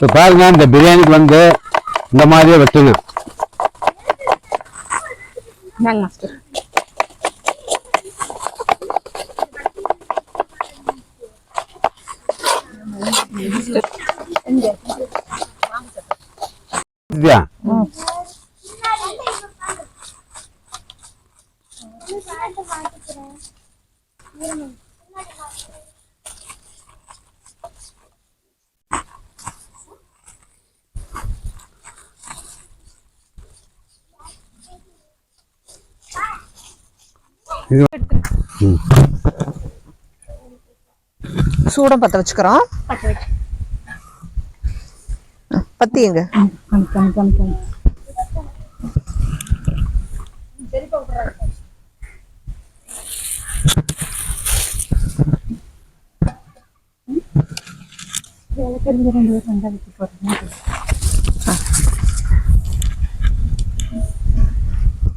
இப்போ பாருங்க இந்த பிரியாணிக்கு வந்து இந்த மாதிரியே வெட்டணும் இந்தாங்க சூடம் பத்த வச்சுக்கிறோம். பத்தி எங்க?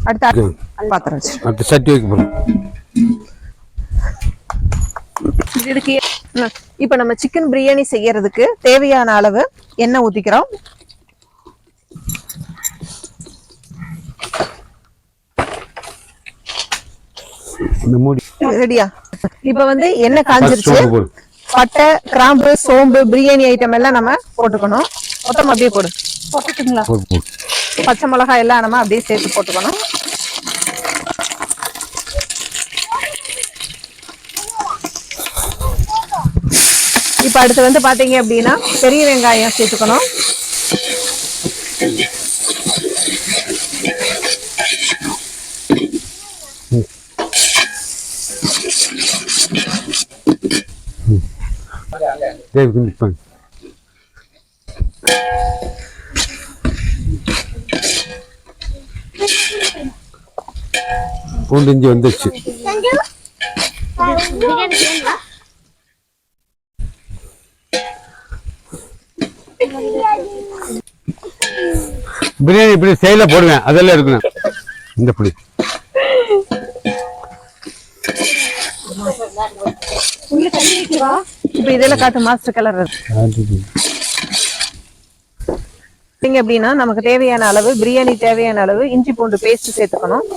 அடுத்த. பாத்திரம் வச்சு. அடுத்த சட்டி வைக்க போகிறோம் இதுக்கு இப்ப நம்ம சிக்கன் பிரியாணி செய்யறதுக்கு தேவையான அளவு எண்ணெய் மூடி. ரெடியா? இப்ப வந்து எண்ணெய் காஞ்சிருச்சு. பட்டை கிராம்பு சோம்பு பிரியாணி ஐட்டம் எல்லாம் நம்ம போட்டுக்கணும். மொத்தம் அப்படியே போடு. போட்டுட்டுங்களா? போடு போடு. பச்சை மிளகாய் எல்லாம் நம்ம அப்படியே சேர்த்து போட்டுக்கணும். இப்ப அடுத்து வந்து பாத்தீங்க அப்படின்னா பெரிய வெங்காயம் சேர்த்துக்கணும். பூண்டு இஞ்சி வந்துருச்சு. பிரியாணி இப்படி செயல போடுவேன். அதெல்லாம் இருக்கணும். இந்த புடி இப்ப இதெல்லாம் காட்டு மாஸ்டர் கலர் பார்த்தீங்க அப்படின்னா நமக்கு தேவையான அளவு பிரியாணி தேவையான அளவு இஞ்சி பூண்டு பேஸ்ட் சேர்த்துக்கணும்.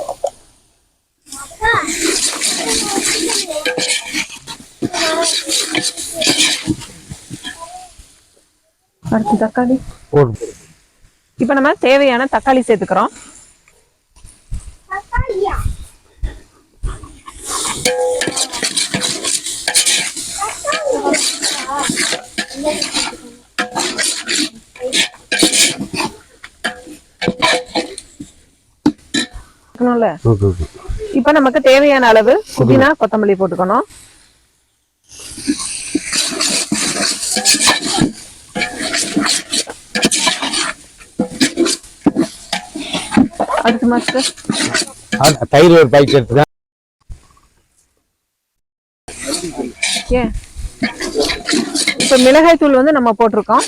அடுத்து தக்காளி. போடு இப்ப நம்ம தேவையான தக்காளி சேர்த்துக்கிறோம். இப்ப நமக்கு தேவையான அளவு புதினா கொத்தமல்லி போட்டுக்கணும். மாஸ்டர் தயிர் ஒரு பாக்கெட் எடுத்துதான். இப்ப மிளகாய் தூள் வந்து நம்ம போட்டிருக்கோம்.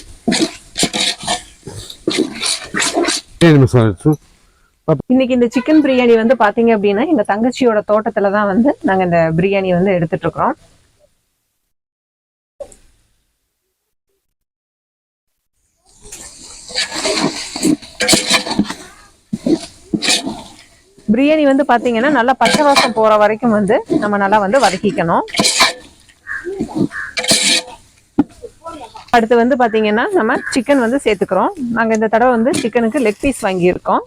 இன்னைக்கு இந்த சிக்கன் பிரியாணி வந்து பாத்தீங்க அப்படின்னா எங்க தங்கச்சியோட தோட்டத்துல தான் வந்து நாங்க இந்த பிரியாணி வந்து எடுத்துட்டு இருக்கிறோம். பிரியாணி வந்து பாத்தீங்கன்னா நல்லா பச்சை வாசம் போற வரைக்கும் வந்து நம்ம நல்லா வந்து வதக்கிக்கணும். அடுத்து வந்து பாத்தீங்கன்னா நம்ம சிக்கன் வந்து சேர்த்துக்கிறோம். நாங்க இந்த தடவை வந்து சிக்கனுக்கு லெக் பீஸ் வாங்கியிருக்கோம்.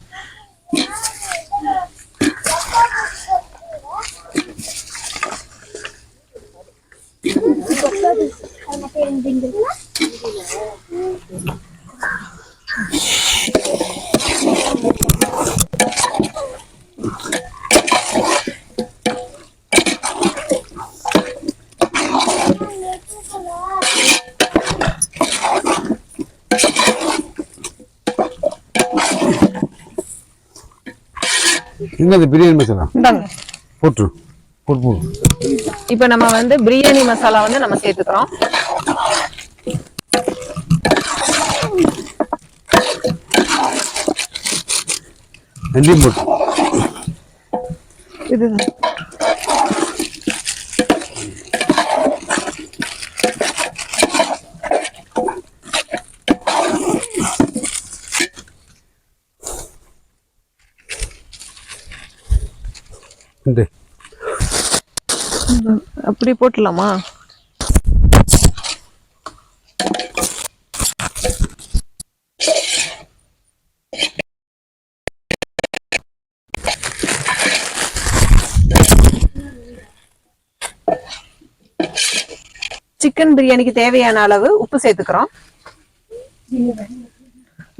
எங்க அந்த பிரியாணி மசாலா? போட்டுரு போட்டு. போடு. இப்போ நம்ம வந்து பிரியாணி மசாலா வந்து நம்ம சேர்த்துக்கிறோம். ரெண்டையும் போட்டு. இதுதான் இந்த அப்படி போட்டுடலாமா சிக்கன் பிரியாணிக்கு தேவையான அளவு உப்பு சேர்த்துக்கிறோம்.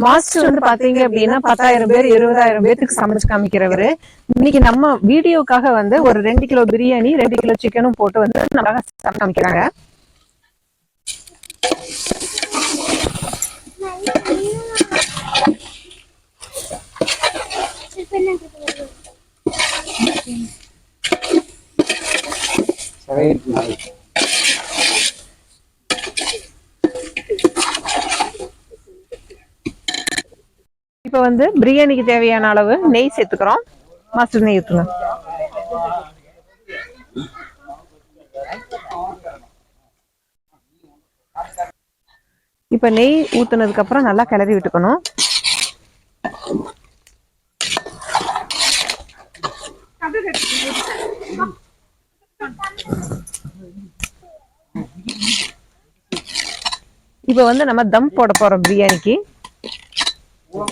மாஸ்டர் வந்து பாத்தீங்க அப்படின்னா பத்தாயிரம் பேர் இருபதாயிரம் பேருக்கு சமைச்சு காமிக்கிறவரு. இன்னைக்கு நம்ம வீடியோக்காக வந்து ஒரு ரெண்டு கிலோ பிரியாணி ரெண்டு கிலோ சிக்கனும் போட்டு வந்து நல்லா சமைச்சு காமிக்கிறாங்க. நாங்கள் வந்து பிரியாணிக்கு தேவையான அளவு நெய் சேர்த்துக்கிறோம். மாஸ்டர் நெய் ஊற்றுங்க இப்ப நெய் ஊத்துனதுக்கு அப்புறம் நல்லா கிளறி விட்டுக்கணும். இப்போ வந்து நம்ம தம் போட போறோம் பிரியாணிக்கு.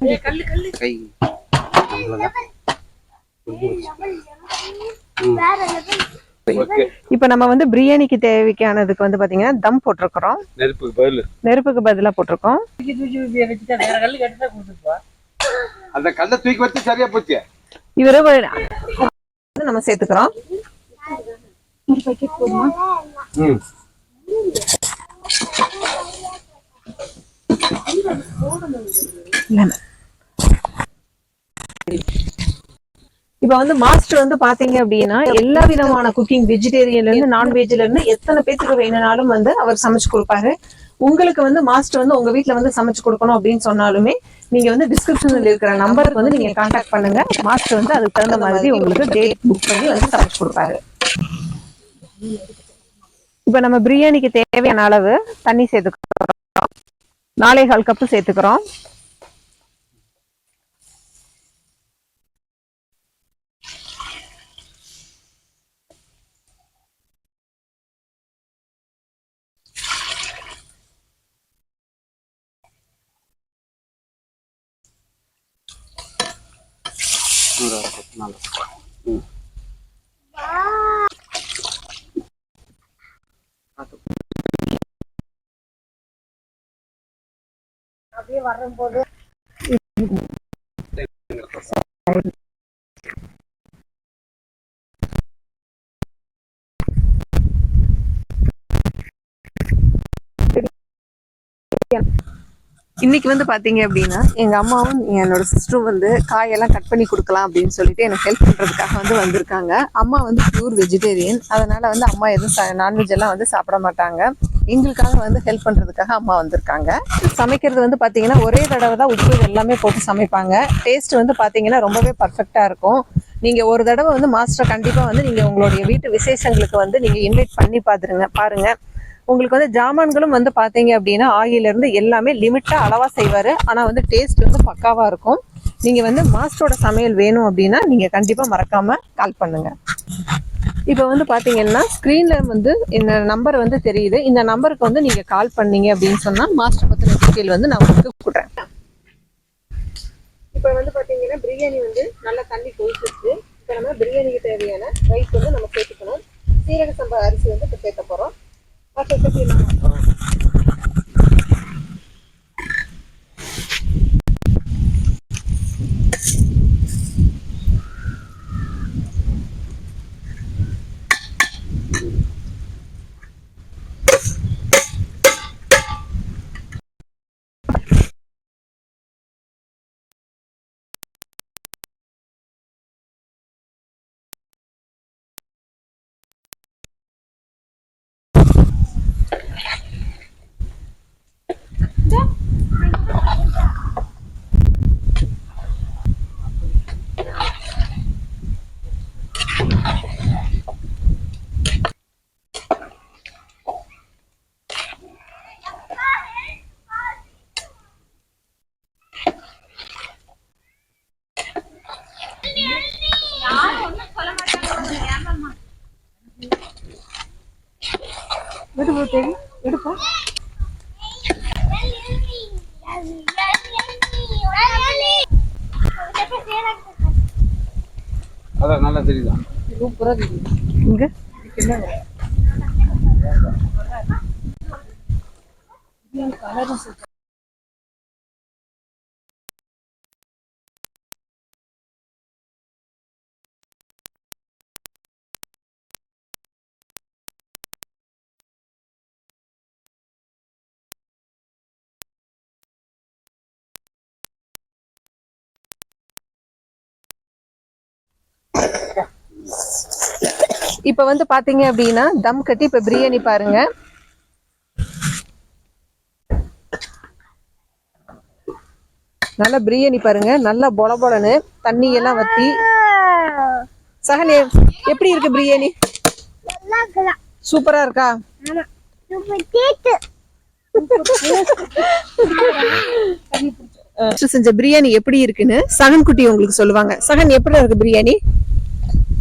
கை. இப்ப நம்ம வந்து பிரியாணிக்கு தேவைக்கானதுக்கு வந்து பாத்தீங்கன்னா தம் போட்டிருக்கிறோம். நெருப்புக்கு பதில். நெருப்புக்கு பதிலா போட்டிருக்கோம். அந்த கல்லை தூக்கி வச்சு சரியா போச்சு. இவரு நம்ம சேர்த்துக்கிறோம். லெமன் இப்ப வந்து மாஸ்டர் வந்து பாத்தீங்க அப்படின்னா எல்லா விதமான குக்கிங் வெஜிடேரியன்ல இருந்து நான்வெஜ்ல இருந்து எத்தனை பேத்துக்கு வேணும்னாலும் வந்து அவர் சமைச்சு கொடுப்பாரு. உங்களுக்கு வந்து மாஸ்டர் வந்து உங்க வீட்டுல வந்து சமைச்சு கொடுக்கணும் அப்படின்னு சொன்னாலுமே நீங்க வந்து டிஸ்கிரிப்ஷன்ல இருக்கிற நம்பருக்கு வந்து நீங்க கான்டாக்ட் பண்ணுங்க. மாஸ்டர் வந்து அதுக்கு தகுந்த மாதிரி உங்களுக்கு டேட் புக் பண்ணி வந்து சமைச்சு கொடுப்பாரு. இப்ப நம்ம பிரியாணிக்கு தேவையான அளவு தண்ணி சேர்த்துக்கிறோம். நாலே கால் கப்பு சேர்த்துக்கிறோம். இன்னைக்கு வந்து பாத்தீங்க அப்படின்னா எங்க அம்மாவும் என்னோட சிஸ்டரும் வந்து காயெல்லாம் கட் பண்ணி கொடுக்கலாம் அப்படின்னு சொல்லிட்டு எனக்கு ஹெல்ப் பண்றதுக்காக வந்து வந்திருக்காங்க. அம்மா வந்து பியூர் வெஜிடேரியன் அதனால வந்து அம்மா எதுவும் நான்வெஜ் எல்லாம் வந்து சாப்பிட மாட்டாங்க. எங்களுக்காக வந்து ஹெல்ப் பண்ணுறதுக்காக அம்மா வந்திருக்காங்க. சமைக்கிறது வந்து பார்த்தீங்கன்னா ஒரே தடவை தான் உப்பு எல்லாமே போட்டு சமைப்பாங்க. டேஸ்ட் வந்து பார்த்தீங்கன்னா ரொம்பவே பர்ஃபெக்டாக இருக்கும். நீங்கள் ஒரு தடவை வந்து மாஸ்டர் கண்டிப்பாக வந்து நீங்கள் உங்களுடைய வீட்டு விசேஷங்களுக்கு வந்து நீங்கள் இன்வைட் பண்ணி பார்த்துருங்க பாருங்க. உங்களுக்கு வந்து ஜாமான்களும் வந்து பார்த்தீங்க அப்படின்னா ஆயிலிருந்து எல்லாமே லிமிட்டாக அளவாக செய்வார். ஆனால் வந்து டேஸ்ட் வந்து பக்காவாக இருக்கும். நீங்கள் வந்து மாஸ்டரோட சமையல் வேணும் அப்படின்னா நீங்கள் கண்டிப்பாக மறக்காமல் கால் பண்ணுங்கள் இப்போ வந்து பாத்தீங்கன்னா ஸ்க்ரீன்ல வந்து இந்த நம்பர் வந்து தெரியுது. இந்த நம்பருக்கு வந்து நீங்க கால் பண்ணீங்க அப்படின்னு சொன்னா மாஸ்டர் பத்தின டீட்டெயில் வந்து நான் உங்களுக்கு கொடுக்குறேன். இப்போ வந்து பாத்தீங்கன்னா பிரியாணி வந்து நல்லா தண்ணி கொதிச்சிருச்சு. இப்போ நம்ம பிரியாணிக்கு தேவையான ரைஸ் வந்து நம்ம சேர்த்துக்கணும். சீரக சம்பா அரிசி வந்து இப்போ சேர்க்க போறோம். அப்போ அதான் நல்லா தெரியுதா? இங்க? இப்ப வந்து பாத்தீங்க அப்படின்னா தம் கட்டி இப்ப பிரியாணி பாருங்க. நல்லா பிரியாணி பாருங்க. நல்லா பொல பொலன்னு தண்ணி எல்லாம் வத்தி. சகனே எப்படி இருக்கு பிரியாணி? சூப்பரா இருக்கா? செஞ்ச பிரியாணி எப்படி இருக்குன்னு சகன் குட்டி உங்களுக்கு சொல்லுவாங்க. சகன் எப்படி இருக்கு பிரியாணி?